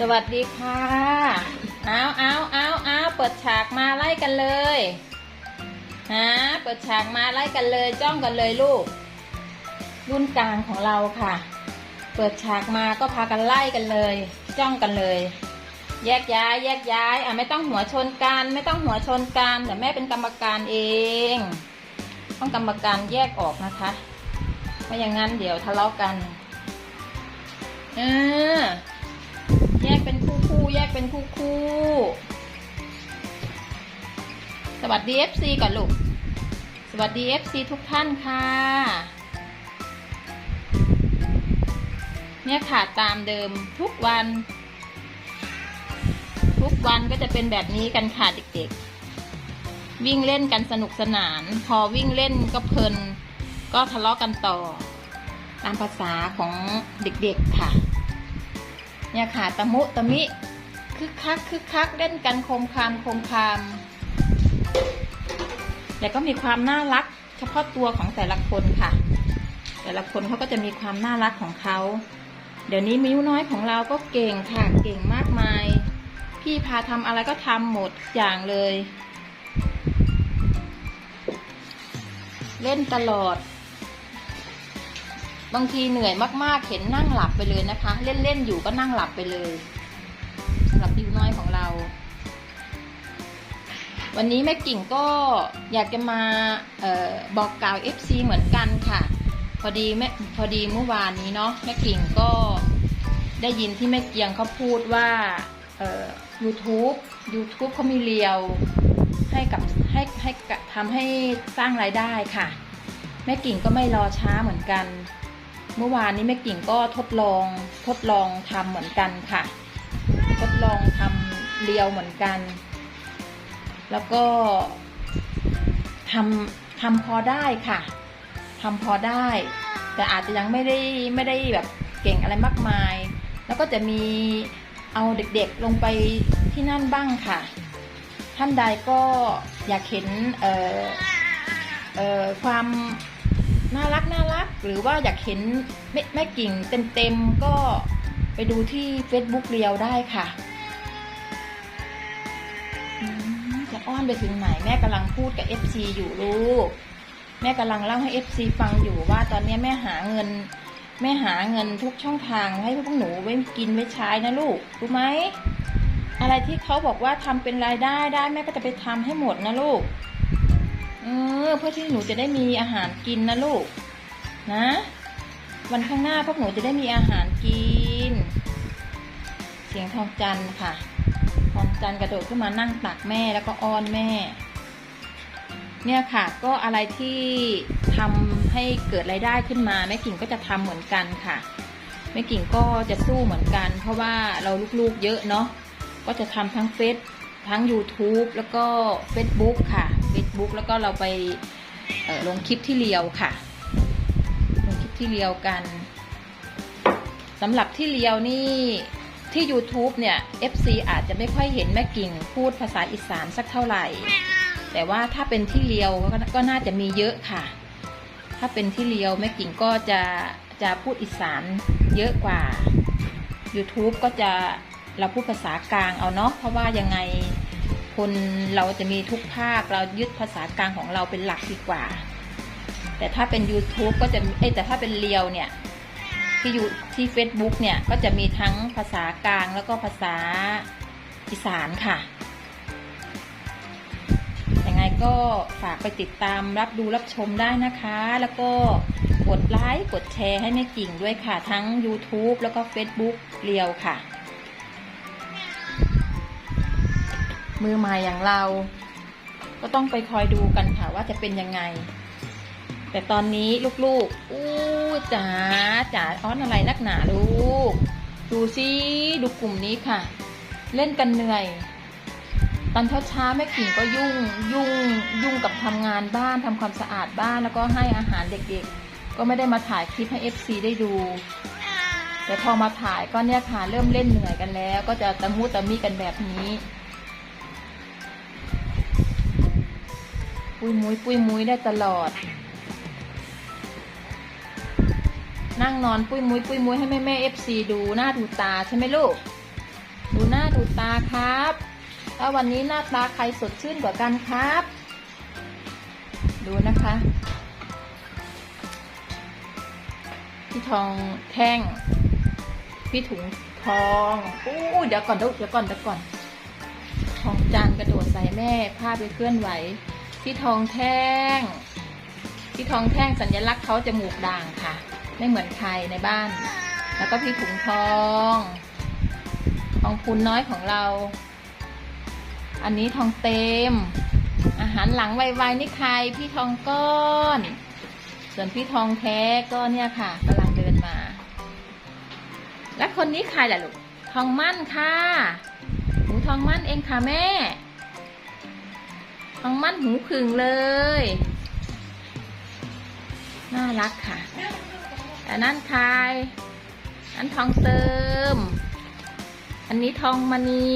สวัสดีค่ะ เอาเอาเอาเอาเปิดฉากมาไล่กันเลยฮะเปิดฉากมาไล่กันเลย จ้องกันเลยลูก รุ่นกลางของเราค่ะ เปิดฉากมาก็พากันไล่กันเลย จ้องกันเลย แยกย้าย แยกย้าย อะไม่ต้องหัวชนกัน ไม่ต้องหัวชนกันเดี๋ยวแม่เป็นกรรมการเอง ต้องกรรมการแยกออกนะคะไม่อย่างนั้นเดี๋ยวทะเลาะกัน เออ แยกเป็นคู่คู่ๆแยกเป็นคู่คู่ๆสวัสดี FC ก่อนลูก สวัสดี FC ทุกท่านค่ะ เนี่ยค่ะตามเดิมทุกวัน ทุกวันก็จะเป็นแบบนี้กันค่ะเด็กๆ วิ่งเล่นกันสนุกสนาน พอวิ่งเล่นก็เพลิน ก็ทะเลาะกันต่อ ตามภาษาของเด็กๆค่ะ เนี่ยค่ะตะมุตะมิคึกคักคึกคักเล่นกันโคมคามโคมคาม แต่ก็มีความน่ารัก เฉพาะตัวของแต่ละคนค่ะ แต่ละคนเขาก็จะมีความน่ารักของเขา เดี๋ยวนี้มิ้วน้อยของเราก็เก่งค่ะ เก่งมากมาย พี่พาทำอะไรก็ทำหมดอย่างเลย เล่นตลอด บางทีเหนื่อยมากๆ เห็นนั่งหลับไปเลยนะคะ เล่นๆอยู่ก็นั่งหลับไปเลยสำหรับดิวน้อยของเรา วันนี้แม่กิ่งก็อยากจะมาออบอกกล่าว FC เหมือนกันค่ะ พอดีแม่พอดีเมื่อวานนี้เนาะแม่กิ่งก็ได้ยินที่แม่เกียงเขาพูดว่าออ YouTube YouTube เขามีเรียวให้กับให้ให้ทำให้สร้างรายได้ค่ะ แม่กิ่งก็ไม่รอช้าเหมือนกัน เมื่อวานนี้แม่กิ่งก็ทดลองทดลองทำเหมือนกันค่ะ ทดลองทำเรียวเหมือนกัน แล้วก็ทำทำพอได้ค่ะทำพอได้ แต่อาจจะยังไม่ได้ไม่ได้แบบเก่งอะไรมากมาย แล้วก็จะมีเอาเด็กๆลงไปที่นั่นบ้างค่ะ ท่านใดก็อยากเห็นเอ่อเอ่อความ น่ารักน่ารัก หรือว่าอยากเห็นแม่แมกิ่งเต็มๆก็ไปดูที่ Facebook เรียวได้ค่ะจะอ้อนไปถึงไหนแม่กำลังพูดกับ FC อยู่ลูก แม่กำลังเล่าให้ FC ฟังอยู่ว่าตอนนี้แม่หาเงิน แม่หาเงินทุกช่องทางให้พวกหนูไว้กินไว้ใช้นะลูกรู้ไหมอะไรที่เขาบอกว่าทำเป็นรายได้ได้แม่ก็จะไปทำให้หมดนะลูก เออ เพื่อที่หนูจะได้มีอาหารกินนะลูก นะ วันข้างหน้าพวกหนูจะได้มีอาหารกิน เสียงทองจันค่ะ ทองจันกระโดดขึ้นมานั่งตักแม่แล้วก็อ้อนแม่ เนี่ยค่ะ ก็อะไรที่ทำให้เกิดรายได้ขึ้นมาแม่กิ่งก็จะทำเหมือนกันค่ะแม่กิ่งก็จะสู้เหมือนกัน เพราะว่าเราลูกๆเยอะเนาะก็จะทำทั้งเฟซทั้ง YouTube แล้วก็ Facebook ค่ะ Facebook แล้วก็เราไปลงคลิปที่เรียวค่ะ ลงคลิปที่เรียวกันสำหรับที่เรียวนี่ที่ YouTube เนี่ย FC อาจจะไม่ค่อยเห็นแม่กิ่งพูดภาษาอีสานสักเท่าไหร่ แต่ว่าถ้าเป็นที่เลียวก็ก็น่าจะมีเยอะค่ะ ถ้าเป็นที่เลียวแม่กิ่งก็จะจะพูดอีสานเยอะกว่า YouTube ก็จะเราพูดภาษากลางเอาเนาะเพราะว่ายังไง คนเราจะมีทุกภาคเรายึดภาษากลางของเราเป็นหลักดีกว่า แต่ถ้าเป็น YouTube ก็จะเอ้แต่ถ้าเป็นเลียวเนี่ยที่อยู่ที่ Facebook เนี่ยก็จะมีทั้งภาษากลางแล้วก็ภาษาอีสานค่ะยังไงก็ฝากไปติดตามรับดูรับชมได้นะคะ แล้วก็กดไลค์กดแชร์ให้แม่กิ่งด้วยค่ะ ทั้ง YouTube แล้วก็ Facebook เรียวค่ะ มือใหม่อย่างเรา ก็ต้องไปคอยดูกันค่ะว่าจะเป็นยังไง แต่ตอนนี้ลูกๆ อู้จ๋าจ๋าอ้อนอะไรนักหนาลูก ดูซิดูกลุ่มนี้ค่ะ เล่นกันเหนื่อย ตอนเช้าเช้าๆแม่กิ่งก็ยุ่งยุ่งยุ่งกับทำงานบ้านทำความสะอาดบ้านแล้วก็ให้อาหารเด็กๆ ก็ไม่ได้มาถ่ายคลิปให้ FC ได้ดูแต่พอมาถ่ายก็เนี่ยค่ะเริ่มเล่นเหนื่อยกันแล้ว ก็จะตะมุตะมิกันแบบนี้ ปุยมุยปุยมุยได้ตลอด นั่งนอนปุยมุยปุยมุยให้แม่แม่ FC ดูหน้าดูตาใช่ไหมลูก ดูหน้าดูตาครับแล้ววันนี้หน้าตาใครสดชื่นกว่ากันครับ ดูนะคะพี่ทองแท่งพี่ถุงทองอู้เดี๋ยวก่อนเดี๋ยวก่อนเดี๋ยวก่อนทองจานกระโดดใส่แม่ภาพไปเคลื่อนไหว พี่ทองแท่งพี่ทองแท่งสัญลักษณ์เขาจมูกด่างค่ะ ไม่เหมือนใครในบ้าน แล้วก็พี่ถุงทองทองพูนน้อยของเรา อันนี้ทองเต็ม อาหารหลังไวๆนี่ใครพี่ทองก้อน ส่วนพี่ทองแท้ก็เนี่ยค่ะกำลังเดินมา และคนนี้ใครล่ะลูกทองมั่นค่ะหนูทองมั่นเองค่ะแม่ ทองมั่นหูผึ่งเลย น่ารักค่ะแต่นั่นใครอันทองเติม อันนี้ทองมณี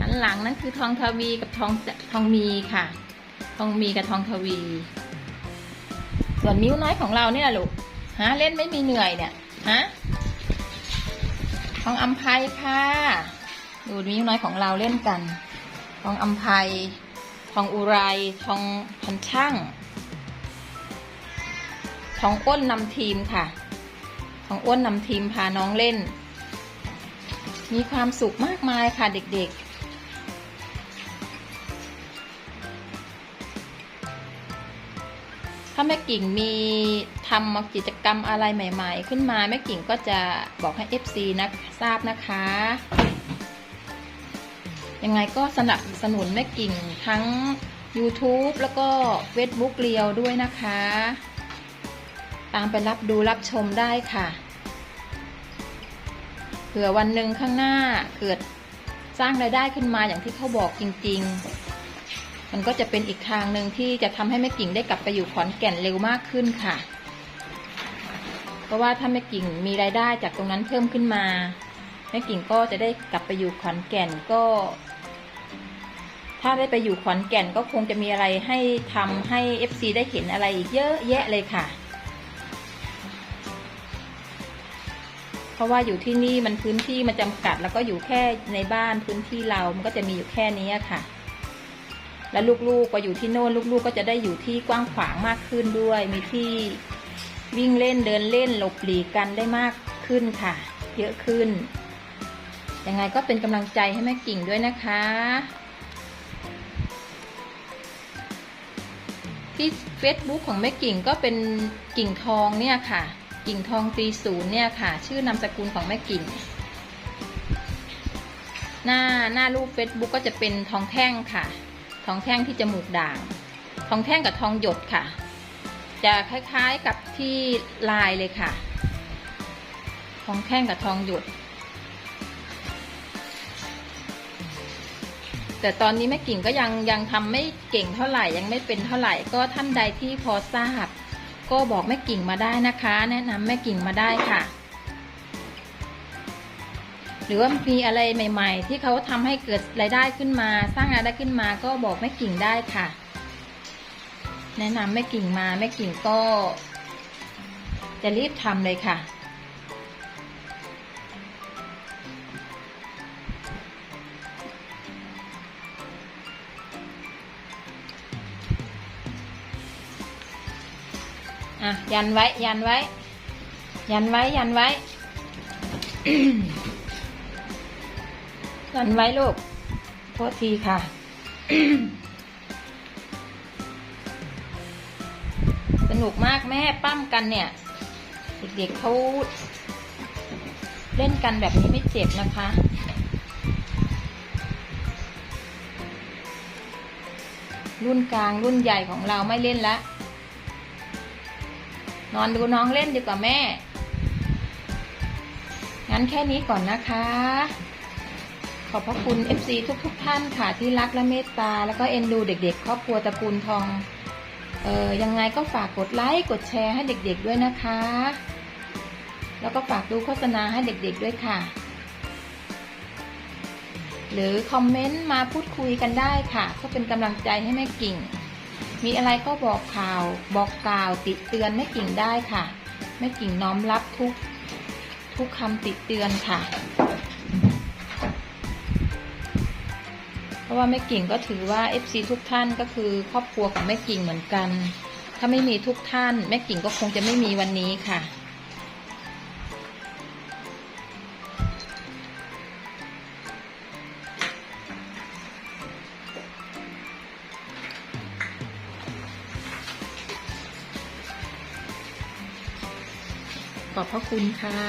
อันหลังนั่นคือทองทวีกับทองทองมีค่ะ ทองมีกับทองทวี ส่วนนิ้วน้อยของเราเนี่ยลูกฮะเล่นไม่มีเหนื่อยเนี่ยฮะทองอัมภัยค่ะ ดูนิ้วน้อยของเราเล่นกัน ทองอัมภัย ทองอุไร ทองพันช่าง ทองอ้นนำทีมค่ะ ทองอ้นนำทีมพาน้องเล่น มีความสุขมากมายค่ะเด็กๆถ้าแม่กิ่งมีทำกิจกรรมอะไรใหม่ ๆ ขึ้นมาแม่กิ่งก็จะบอกให้ FC นะทราบนะคะ ยังไงก็สนับสนุนแม่กิ่งทั้ง YouTube แล้วก็ Facebook เรียวด้วยนะคะ ตามไปรับดูรับชมได้ค่ะ เผื่อวันหนึ่งข้างหน้าเกิดสร้างรายได้ขึ้นมาอย่างที่เขาบอกจริง ๆ มันก็จะเป็นอีกทางหนึ่งที่จะทำให้แม่กิ่งได้กลับไปอยู่ขอนแก่นเร็วมากขึ้นค่ะ เพราะว่าถ้าแม่กิ่งมีรายได้จากตรงนั้นเพิ่มขึ้นมาแม่กิ่งก็จะได้กลับไปอยู่ขอนแก่นก็ ถ้าได้ไปอยู่ขอนแก่นก็คงจะมีอะไรให้ทำให้ FC ได้เห็นอะไรอีกเยอะแยะเลยค่ะ เพราะว่าอยู่ที่นี่มันพื้นที่มันจำกัด แล้วก็อยู่แค่ในบ้านพื้นที่เรา มันก็จะมีอยู่แค่นี้ค่ะ แล้วลูกๆก็อยู่ที่โน่นลูกๆก็จะได้อยู่ที่กว้างขวางมากขึ้นด้วย มีที่วิ่งเล่นเดินเล่นหลบหลีกกันได้มากขึ้นค่ะ เยอะขึ้นยังไงก็เป็นกำลังใจให้แม่กิ่งด้วยนะคะ ที่ Facebook ของแม่กิ่งก็เป็นกิ่งทองเนี่ยค่ะ กิ่งทองตีศูนย์เนี่ยค่ะ ชื่อนามสกุลของแม่กิ่ง หน้าหน้ารูป Facebook ก็จะเป็นทองแท่งค่ะ ทองแท่งที่จมูกด่าง ทองแท่งกับทองหยดค่ะ จะคล้ายๆกับที่ลายเลยค่ะ ทองแท่งกับทองหยด แต่ตอนนี้แม่กิ่งก็ยังยังทำไม่เก่งเท่าไหร่ยังไม่เป็นเท่าไหร่ก็ท่านใดที่พอทราบ ก็บอกแม่กิ่งมาได้นะคะ แนะนำแม่กิ่งมาได้ค่ะ หรือว่ามีอะไรใหม่ ๆ ที่เขาทำให้เกิดรายได้ขึ้นมา สร้างรายได้ขึ้นมาก็บอกแม่กิ่งได้ค่ะ แนะนำแม่กิ่งมาแม่กิ่งก็ จะรีบทำเลยค่ะ อะ ยันไว้ ยันไว้ ยันไว้ ยันไว้ ยันไว้ลูกโทษทีค่ะสนุกมากแม่ปั้มกันเนี่ย เด็กๆเขาเล่นกันแบบนี้ไม่เจ็บนะคะ รุ่นกลางรุ่นใหญ่ของเราไม่เล่นละ นอนดูน้องเล่นดีกว่าแม่ งั้นแค่นี้ก่อนนะคะ ขอบพระคุณ FC ทุกๆทท่านค่ะที่รักและเมตตา แล้วก็เอ็นดูเด็กๆ ครอบครัวตระกูลทอง เออยังไงก็ฝากกดไลค์กดแชร์ให้เด็กๆด้วยนะคะ แล้วก็ฝากดูโฆษณาให้เด็กๆด้วยค่ะ หรือคอมเมนต์มาพูดคุยกันได้ค่ะเพื่อเป็นกำลังใจให้แม่กิ่ง มีอะไรก็บอกข่าว บอกกล่าวติดเตือนแม่กิ่งได้ค่ะแม่กิ่งน้อมรับทุกทุกคำติดเตือนค่ะ เพราะว่าแม่กิ่งก็ถือว่า FC ทุกท่านก็คือครอบครัวของแม่กิ่งเหมือนกัน ถ้าไม่มีทุกท่านแม่กิ่งก็คงจะไม่มีวันนี้ค่ะ พระคุณค่ะ